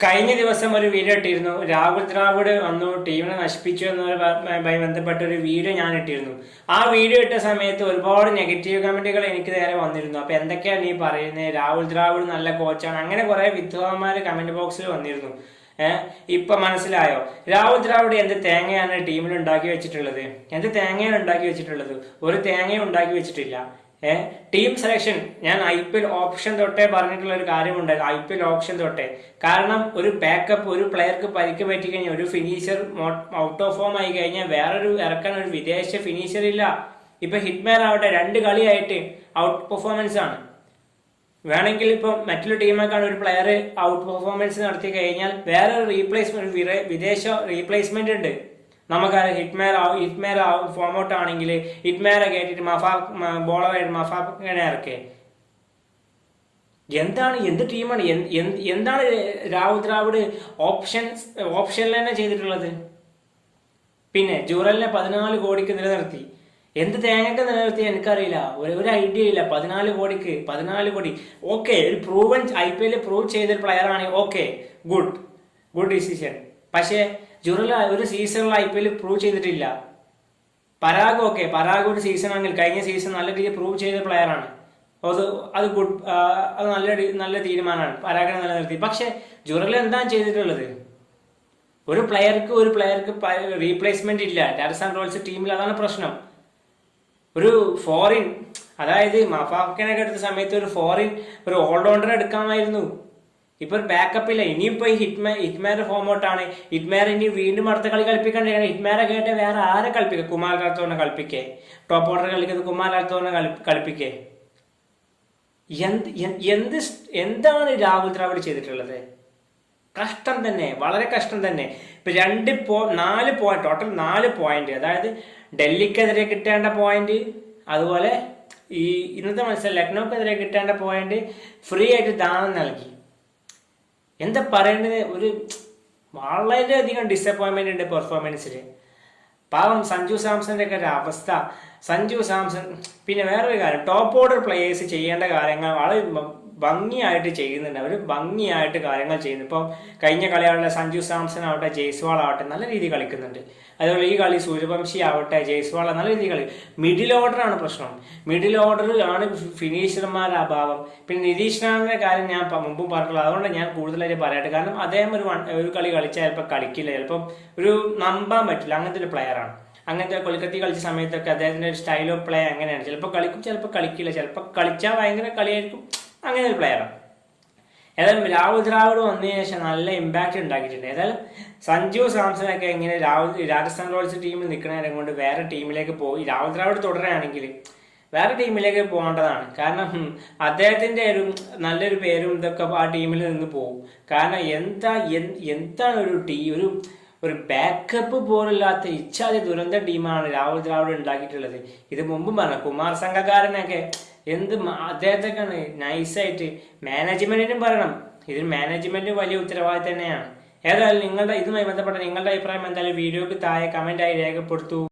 കഴിഞ്ഞ ദിവസം ഒരു വീഡിയോ ഇട്ടിരുന്നു. രാഹുൽ ദ്രാവിഡ് വന്നു ടീമിനെ നശിപ്പിച്ചു എന്നതുമായി ബന്ധപ്പെട്ട ഒരു വീഡിയോ ഞാൻ ഇട്ടിരുന്നു. ആ വീഡിയോ ഇട്ട സമയത്ത് ഒരുപാട് നെഗറ്റീവ് കമന്റുകൾ എനിക്ക് നേരെ വന്നിരുന്നു. അപ്പൊ എന്തൊക്കെയാണ് നീ പറയുന്നത് രാഹുൽ ദ്രാവിഡ് നല്ല കോച്ചാണ് അങ്ങനെ കുറെ വിദ്വാന്മാര് കമന്റ് ബോക്സിൽ വന്നിരുന്നു. ഇപ്പൊ മനസ്സിലായോ? രാഹുൽ ദ്രാവിഡ് എന്ത് തേങ്ങയാണ് ടീമിൽ ഉണ്ടാക്കി വെച്ചിട്ടുള്ളത്? എന്ത് തേങ്ങയാണ് ഉണ്ടാക്കി വെച്ചിട്ടുള്ളത്? ഒരു തേങ്ങയും ഉണ്ടാക്കി വെച്ചിട്ടില്ല. ടീം സെലക്ഷൻ ഞാൻ ഐ പി എൽ ഓപ്ഷൻ തൊട്ടേ പറഞ്ഞിട്ടുള്ള ഒരു കാര്യമുണ്ടായിരുന്നു ഐ പി എൽ ഓപ്ഷൻ തൊട്ടേ. കാരണം ഒരു ബാക്കപ്പ് ഒരു പ്ലെയർക്ക് പരിക്ക് പറ്റി കഴിഞ്ഞാൽ ഒരു ഫിനിഷർ ഔട്ട് ഓഫ് ഫോം ആയി കഴിഞ്ഞാൽ വേറൊരു ഇറക്കാൻ ഒരു വിദേശ ഫിനിഷർ ഇല്ല. ഇപ്പൊ ഹിറ്റ്മാൻ ആവട്ടെ രണ്ട് കളിയായിട്ട് ഔട്ട് പെർഫോമൻസ് ആണ്. വേണമെങ്കിൽ ഇപ്പം മറ്റൊരു ടീമൊക്കെയാണ് ഒരു പ്ലെയർ ഔട്ട് പെർഫോമൻസ് നടത്തി കഴിഞ്ഞാൽ വേറെ റീപ്ലേസ്മെന്റ് വിദേശ റീപ്ലേസ്മെന്റ് ഉണ്ട്. നമുക്കറിയാം ഹിറ്റ്മേർ ഹിറ്റ്മേർ ഫോം ഔട്ട് ആണെങ്കിൽ ഹിറ്റ്മേറെ കേട്ടിട്ട് മഫാ ബോളറായിട്ട് മഫാക്കിനെ ഇറക്കേ. എന്താണ് എന്ത് ടീമാണ് എന്ത്- എന്ത്- എന്താണ് രാഹുൽ ദ്രാവിഡ് ഓപ്ഷൻ ഓപ്ഷനിൽ തന്നെ ചെയ്തിട്ടുള്ളത്? പിന്നെ ജൂറലിനെ പതിനാല് കോടിക്ക് നിലനിർത്തി. എന്ത് തേങ്ങക്ക് നിലനിർത്തി എനിക്കറിയില്ല. ഒരു ഒരു ഐഡിയ ഇല്ല. പതിനാല് കോടിക്ക് പതിനാല് കോടി. ഓക്കെ ഒരു പ്രൂവൻ ഐ പി എല്ലിൽ പ്രൂവ് ചെയ്തൊരു പ്ലെയർ ആണ് ഓക്കെ ഗുഡ് ഗുഡ് ഡിസിഷൻ പക്ഷേ ജുറൽ ഒരു സീസണിൽ ഐ പി എൽ പ്രൂവ് ചെയ്തിട്ടില്ല. പരാഗ് ഓക്കെ പരാഗ് ഒരു സീസൺ ആണെങ്കിൽ കഴിഞ്ഞ സീസൺ നല്ല രീതിയിൽ പ്രൂവ് ചെയ്ത പ്ലെയർ ആണ്. അത് അത് ഗുഡ് അത് നല്ല നല്ല തീരുമാനമാണ്. പരാഗിനെ നിലനിർത്തി പക്ഷെ ജുറൽ എന്താണ് ചെയ്തിട്ടുള്ളത്? ഒരു പ്ലെയർക്ക് ഒരു പ്ലെയർക്ക് റീപ്ലേസ്മെന്റ് ഇല്ല. രാജസ്ഥാൻ റോയൽസ് ടീമിൽ അതാണ് പ്രശ്നം. ഒരു ഫോറിൻ അതായത് മഫാക്കിനൊക്കെ എടുത്ത സമയത്ത് ഒരു ഫോറിൻ ഒരു ഓൾറൗണ്ടർ എടുക്കാമായിരുന്നു. ഇപ്പൊ ഒരു ബാക്കപ്പ് ഇല്ല. ഇനിയിപ്പോ ഹിറ്റ്മാ ഹിറ്റ്മാരെ ഫോം ഔട്ടാണ് ഹിറ്റ്മാരെ ഇനി വീണ്ടും അടുത്ത കളി കളിപ്പിക്കണ്ടേ ഹിറ്റ്മാരെ കേട്ട് വേറെ ആരെ കളിപ്പിക്കുക കുമാർ രാത്തോനെ കളിപ്പിക്കേ. ടോപ്പ് ഓർഡർ കളിക്കുന്നത് കുമാർ രാത്തോനെ കളിപ്പിക്കേ. എന്ത് എന്താണ് രാഹുൽ ദ്രാവിഡ് ചെയ്തിട്ടുള്ളത്? കഷ്ടം തന്നെ. വളരെ കഷ്ടം തന്നെ. ഇപ്പൊ രണ്ട് പോ നാല് പോയിന്റ് ടോട്ടൽ നാല് പോയിന്റ് അതായത് ഡൽഹിക്കെതിരെ കിട്ടേണ്ട പോയിന്റ് അതുപോലെ ഈ ഇന്നത്തെ മത്സരം ലക്നൌക്കെതിരെ കിട്ടേണ്ട പോയിന്റ് ഫ്രീ ആയിട്ട് ദാനം നൽകി. എന്താ പറയേണ്ടത് ഒരു വളരെയധികം ഡിസപ്പോയിൻമെന്റ് ഉണ്ട് പെർഫോമൻസിൽ പാവം സഞ്ജു സാംസന്റെ ഒക്കെ ഒരു അവസ്ഥ. സഞ്ജു സാംസൺ പിന്നെ വേറൊരു കാര്യം ടോപ്പ് ഓർഡർ പ്ലേയേഴ്സ് ചെയ്യേണ്ട കാര്യങ്ങൾ വളരെ ഭംഗിയായിട്ട് ചെയ്യുന്നുണ്ട്. അവർ ഭംഗിയായിട്ട് കാര്യങ്ങൾ ചെയ്യുന്നു. ഇപ്പം കഴിഞ്ഞ കളിയാളെ സഞ്ജു സാംസൺ ആവട്ടെ ജയ്സ്വാൾ ആവട്ടെ നല്ല രീതിയിൽ കളിക്കുന്നുണ്ട്. അതുപോലെ ഈ കളി സൂര്യവംശി ആവട്ടെ ജയ്സ്വാൾ നല്ല രീതിയിൽ കളി. മിഡിൽ ഓർഡറാണ് പ്രശ്നം. മിഡിൽ ഓർഡർ ആണ് ഫിനിഷർമാരുടെ അഭാവം. പിന്നെ നിതീഷ് റാണിന്റെ കാര്യം ഞാൻ മുമ്പും പറഞ്ഞിട്ടുള്ളത് അതുകൊണ്ട് ഞാൻ കൂടുതലായിട്ട് പറയട്ടെ കാരണം അദ്ദേഹം ഒരു ഒരു കളി കളിച്ചാൽ ചിലപ്പോൾ കളിക്കില്ല. ചിലപ്പം ഒരു നമ്പാൻ പറ്റില്ല. അങ്ങനത്തെ ഒരു പ്ലെയറാണ് അങ്ങനത്തെ കൊൽക്കത്തി കളിച്ച സമയത്തൊക്കെ അദ്ദേഹത്തിന്റെ ഒരു സ്റ്റൈൽ ഓഫ് പ്ലേ അങ്ങനെയാണ്. ചിലപ്പോൾ കളിക്കും ചിലപ്പോൾ കളിക്കില്ല. ചിലപ്പോൾ കളിച്ചാൽ ഭയങ്കര കളിയായിരിക്കും. അങ്ങനെ ഒരു പ്ലെയറാണ് ഏതായാലും രാഹുൽ ദ്രാവിഡ് വന്നതിന് ശേഷം നല്ല ഇമ്പാക്റ്റ് ഉണ്ടാക്കിയിട്ടുണ്ട്. ഏതായാലും സഞ്ജു സാംസണൊക്കെ ഇങ്ങനെ രാഹുൽ രാജസ്ഥാൻ റോയൽസ് ടീമിൽ നിൽക്കുന്നതിനെ കൊണ്ട് വേറെ ടീമിലേക്ക് പോയി. രാഹുൽ ദ്രാവിഡ് തുടരുകയാണെങ്കിൽ വേറെ ടീമിലേക്ക് പോകേണ്ടതാണ്. കാരണം അദ്ദേഹത്തിന്റെ ഒരു നല്ലൊരു പേരും ഇതൊക്കെ ആ ടീമിൽ നിന്ന് പോകും. കാരണം എന്താ എന്ത്- എന്താണ് ഒരു ടീ ഒരു ഒരു ബാക്കപ്പ് പോലില്ലാത്ത ഇച്ഛാതി ദുരന്ത ടീമാണ് രാഹുൽ ദ്രാവിഡ് ഉണ്ടാക്കിയിട്ടുള്ളത്. ഇത് മുമ്പും പറഞ്ഞു കുമാർ സംഘകാരനൊക്കെ എന്ത് മ- അദ്ദേഹത്തൊക്കെ നൈസായിട്ട് മാനേജ്മെന്റിനും പറയണം. ഇതിന് മാനേജ്മെന്റ് വലിയ ഉത്തരവാദിത്തം തന്നെയാണ്. ഏതായാലും നിങ്ങളുടെ ഇതുമായി ബന്ധപ്പെട്ട നിങ്ങളുടെ അഭിപ്രായം എന്തായാലും വീഡിയോക്ക് താഴെ കമന്റായി രേഖപ്പെടുത്തൂ.